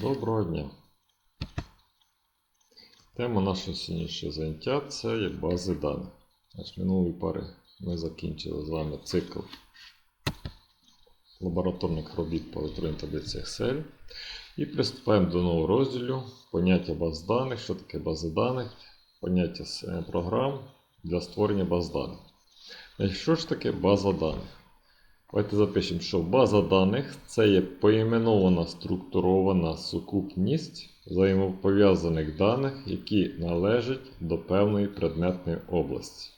Доброго дня. Тема нашого сьогоднішнього заняття це є бази даних. Минулої пари ми закінчили з вами цикл лабораторних робіт по електронній таблиці Excel. І приступаємо до нового розділу поняття баз даних, що таке бази даних, поняття е, програм для створення баз даних. Що ж таке база даних? Давайте запишемо, що база даних це є поіменована структурована сукупність взаємопов'язаних даних, які належать до певної предметної області.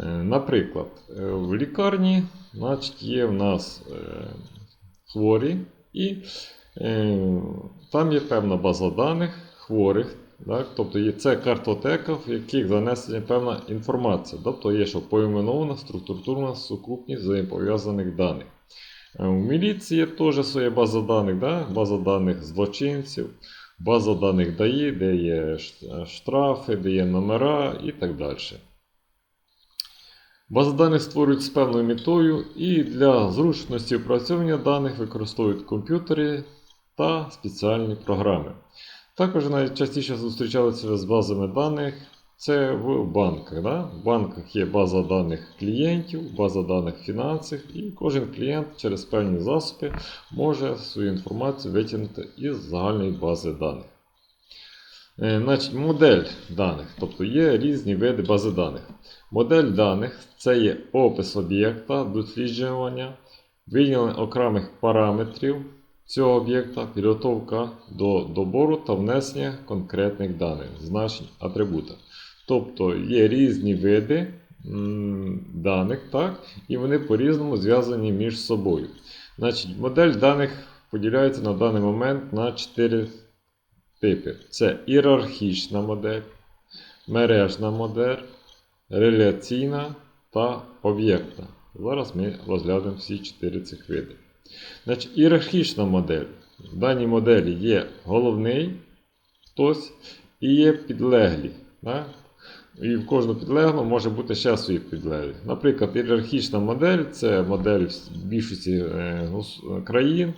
Е, Наприклад, е, в лікарні значить, є в нас е, хворі, і там є певна база даних хворих. Так? Тобто це картотека, в яких занесена певна інформація. Тобто є, що поіменована структурна сукупність взаємопов'язаних даних. Е, У міліції є теж своя база даних, да? база даних злочинців, база даних ДАІ, де є штрафи, де є номера і так далі. Бази даних створюють з певною метою і для зручності опрацьовування даних використовують комп'ютери та спеціальні програми. Також найчастіше зустрічалися з базами даних це в банках. Да? В банках є база даних клієнтів, база даних фінансів, і кожен клієнт через певні засоби може свою інформацію витягнути із загальної бази даних. Е, Значить, модель даних, тобто є різні види бази даних. Модель даних це є опис об'єкта, досліджування, виділення окремих параметрів цього об'єкта, підготовка до добору та внесення конкретних даних, значень атрибута. Тобто є різні види даних, так, і вони по-різному зв'язані між собою. Значить, модель даних поділяється на даний момент на 4 типи: це ієрархічна модель, мережна модель, реляційна та об'єктна. Зараз ми розглянемо всі 4 цих види. Значить, ієрархічна модель. В даній моделі є головний хтось і є підлеглі. Да? І в кожну підлеглу може бути ще свої підлеглі. Наприклад, ієрархічна модель це модель більшості е, країн,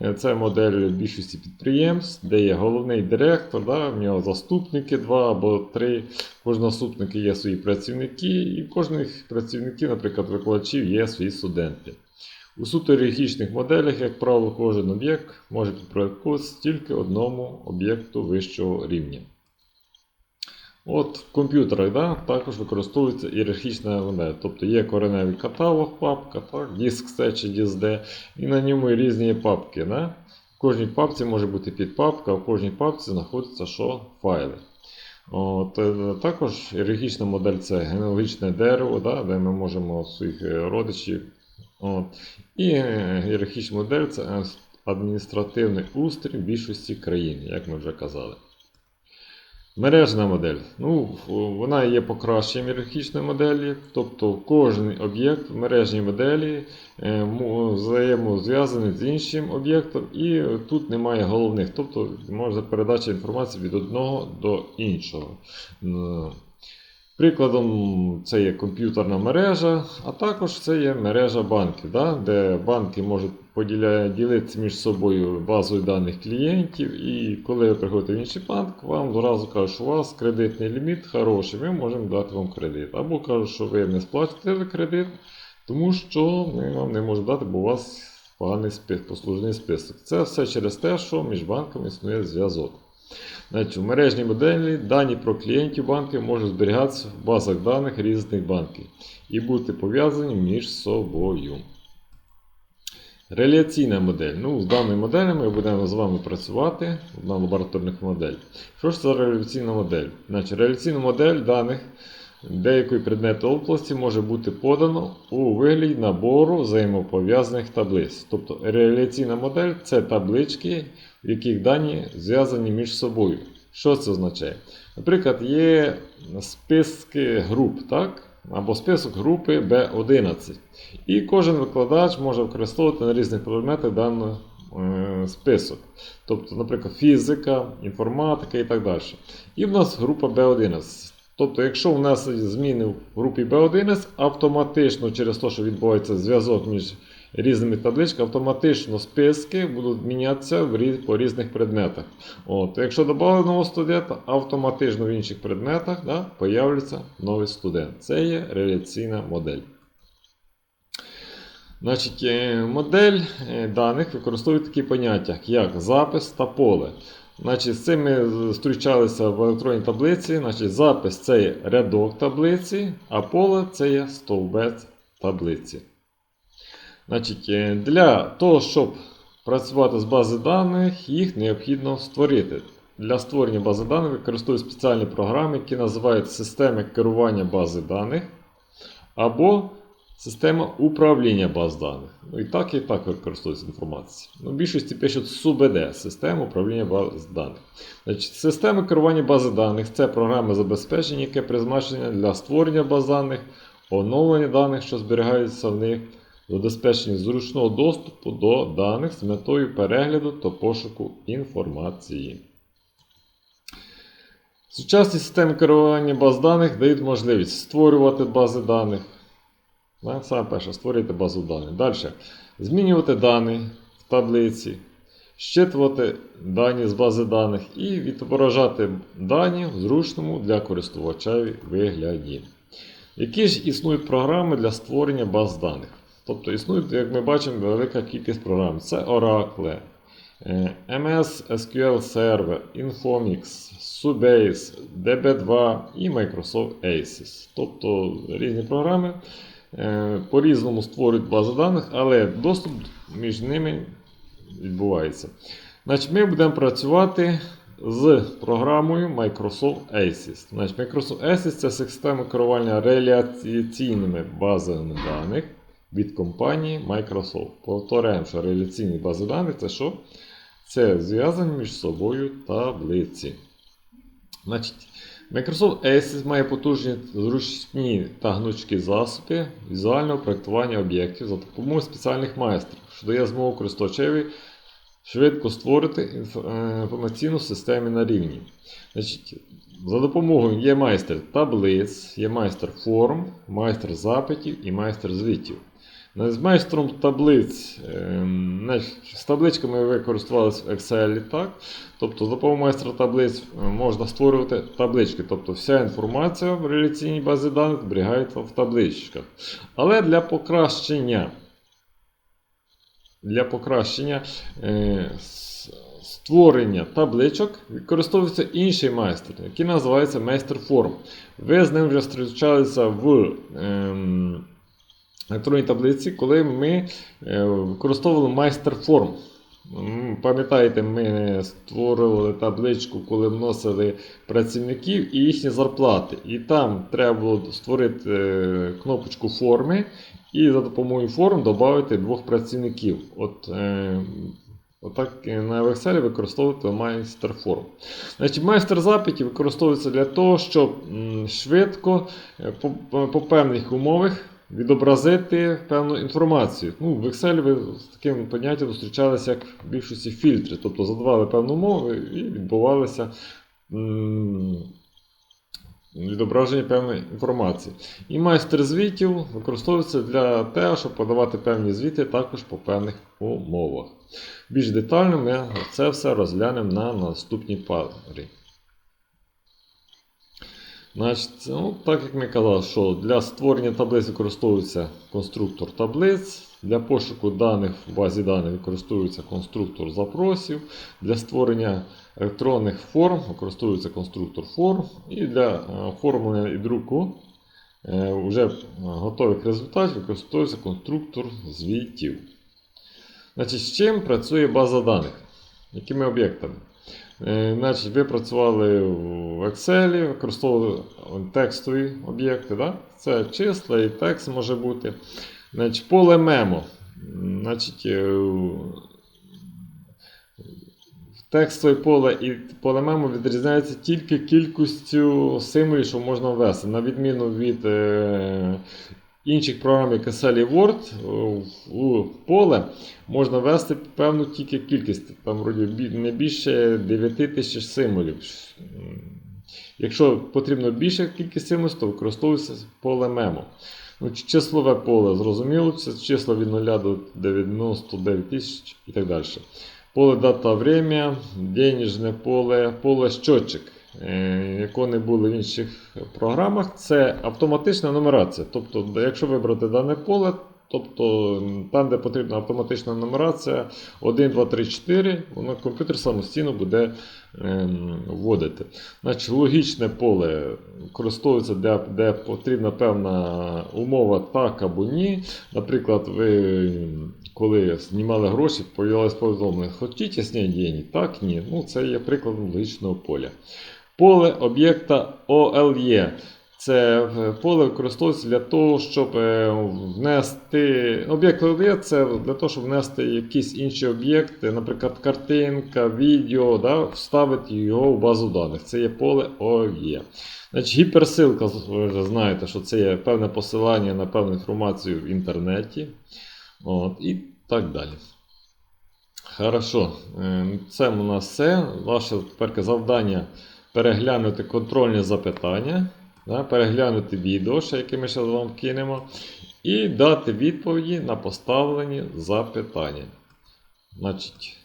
Е, це модель більшості підприємств, де є головний директор, да? в нього заступники два або три. Кожного заступника є свої працівники, і в кожних працівників, наприклад, викладачів є свої студенти. У суто моделях, як правило, кожен об'єкт може підпорядковуватися тільки одному об'єкту вищого рівня. От в комп'ютерах да, також використовується ієрархічна модель. Тобто є кореневий каталог, папка, так, диск C чи диск D, і на ньому різні папки. Да? В кожній папці може бути підпапка, а в кожній папці знаходяться що? файли. От, е, також ієрархічна модель це генеалогічне дерево, да, де ми можемо своїх е, родичів. От. І е, ієрархічна модель це адміністративний устрій більшості країн, як ми вже казали. Мережна модель. Ну, вона є покращенням ієрархічної моделі, тобто кожен об'єкт в мережній моделі е, взаємозв'язаний з іншим об'єктом, і тут немає головних, тобто може передача інформації від одного до іншого. Прикладом це є комп'ютерна мережа, а також це є мережа банків, да, де банки можуть поділя... ділитися між собою базою даних клієнтів. І коли ви приходите в інший банк, вам зразу кажуть, що у вас кредитний ліміт хороший, ми можемо дати вам кредит. Або кажуть, що ви не сплатите кредит, тому що ми вам не можемо дати, бо у вас поганий список, послужний список. Це все через те, що між банками існує зв'язок. Значить, в мережній моделі дані про клієнтів банків можуть зберігатися в базах даних різних банків і бути пов'язані між собою. Реляційна модель. Ну, з даною моделлю ми будемо з вами працювати на лабораторних моделях. Що ж це реляційна модель? Значить, реляційна модель даних деякої предметної області може бути подано у вигляді набору взаємопов'язаних таблиць. Тобто реляційна модель це таблички, в яких дані зв'язані між собою. Що це означає? Наприклад, є списки груп, так? або список групи B11. І кожен викладач може використовувати на різних предметах даний е, список. Тобто, наприклад, фізика, інформатика і так далі. І в нас група B11. Тобто, якщо в нас зміни в групі B11, автоматично через те, що відбувається зв'язок між різними табличками, автоматично списки будуть мінятися по різних предметах. От, якщо додали нового студента, автоматично в інших предметах да, появляться новий студент. Це є реляційна модель. Значить, е, модель е, даних використовує такі поняття, як запис та поле. Значить, з цим ми зустрічалися в електронній таблиці. Значить, запис це є рядок таблиці, а поле це є стовбець таблиці. Значить, е, для того, щоб працювати з бази даних, їх необхідно створити. Для створення бази даних використовують спеціальні програми, які називають системи керування бази даних або система управління баз даних. Ну і так, і так використовується інформація. Ну, в більшості пишуть СУБД система управління баз даних. Значить, системи керування бази даних це програми забезпечення, яке призначення для створення баз даних, оновлення даних, що зберігаються в них, забезпечення зручного доступу до даних з метою перегляду та пошуку інформації. Сучасні системи керування баз даних дають можливість створювати бази даних. Да, Саме перше, створити базу даних. Далі. Змінювати дані в таблиці, щитувати дані з бази даних і відображати дані в зручному для користувача вигляді. Які ж існують програми для створення баз даних? Тобто існують, як ми бачимо, велика кількість програм. Це Oracle, е, MS SQL Server, Infomix, Subase, DB2 і Microsoft Aces. Тобто різні програми по-різному створюють бази даних, але доступ між ними відбувається. Значить, Ми будемо працювати з програмою Microsoft Aces. Значить, Microsoft Aces це система керування реляційними базами даних від компанії Microsoft. Повторяємо, що реляційні бази даних це що? Це зв'язані між собою таблиці. Значить, Microsoft Aces має потужні зручні та гнучкі засоби візуального проєктування об'єктів за допомогою спеціальних майстрів, що дає змогу користувачеві швидко створити е, інформаційну систему на рівні. Значить, за допомогою є майстер таблиць, є майстер форм, майстер запитів і майстер звітів. Ну, З майстром таблиць, ем, з табличками ви користувалися в Excel, так? Тобто, за допомогою майстра таблиць е, можна створювати таблички. Тобто вся інформація в реляційній базі даних зберігається в табличках. Але для покращення, для покращення е, створення табличок використовується інший майстер, який називається майстер форм. Ви з ним вже зустрічалися в. Ем, електронній таблиці, коли ми е, використовували форм. Пам'ятаєте, ми створювали табличку, коли вносили працівників і їхні зарплати. І там треба було створити е, кнопочку форми і за допомогою форм додати двох працівників. От, е, Отак на Excel використовувати майстер форм. Значить, майстер запитів використовується для того, щоб швидко по, по певних умовах відобразити певну інформацію. Ну, В Excel ви з таким поняттям зустрічалися як в більшості фільтри, тобто задавали певну умову і відбувалося відображення певної інформації. І майстер звітів використовується для того, щоб подавати певні звіти також по певних умовах. Більш детально ми це все розглянемо на наступній парі. Значить, ну, так як ми казали, що для створення таблиць використовується конструктор таблиць, для пошуку даних в базі даних використовується конструктор запросів, для створення електронних форм використовується конструктор форм, і для е, оформлення і друку е, вже готових результатів використовується конструктор звітів. Значить, з чим працює база даних? Якими об'єктами? Е, Значить, ви працювали в Excel, використовували текстові об'єкти. Да? Це числа і текст може бути. Значить, поле мемо. Значить, е, Текстове поле і поле мемо відрізняється тільки кількістю символів, що можна ввести. На відміну від е, інших програм, як Excel Word, у поле можна ввести певну тільки кількість, там вроді не більше 9 тисяч символів. Якщо потрібно більша кількість символів, то використовується поле мемо. Ну, числове поле, зрозуміло, це числа від 0 до 99 тисяч і так далі. Поле дата время, денежне поле, поле щотчик, е, якого не було в інших програмах, це автоматична нумерація. Тобто, якщо вибрати дане поле, тобто там, де потрібна автоматична нумерація 1, 2, 3, 4, воно комп'ютер самостійно буде ем, вводити. Значить, логічне поле використовується, де, де потрібна певна умова так або ні. Наприклад, ви коли знімали гроші, появилось повідомлення, хочете зняти деньги? Так, ні. Ну, це є прикладом логічного поля. Поле об'єкта OLE. Це е, поле використовується для того, щоб е, внести. Об'єкт OLE це для того, щоб внести якісь інші об'єкти, наприклад, картинка, відео, да, вставити його в базу даних. Це є поле OLE. Значить, гіперсилка, ви вже знаєте, що це є певне посилання на певну інформацію в інтернеті. От, і так далі. Хорошо, Е, це у нас все. Ваше тепер завдання переглянути контрольні запитання, да, переглянути відео, ще, яке ми ще вам кинемо, і дати відповіді на поставлені запитання. Значить,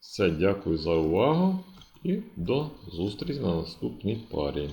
все, дякую за увагу і до зустрічі на наступній парі.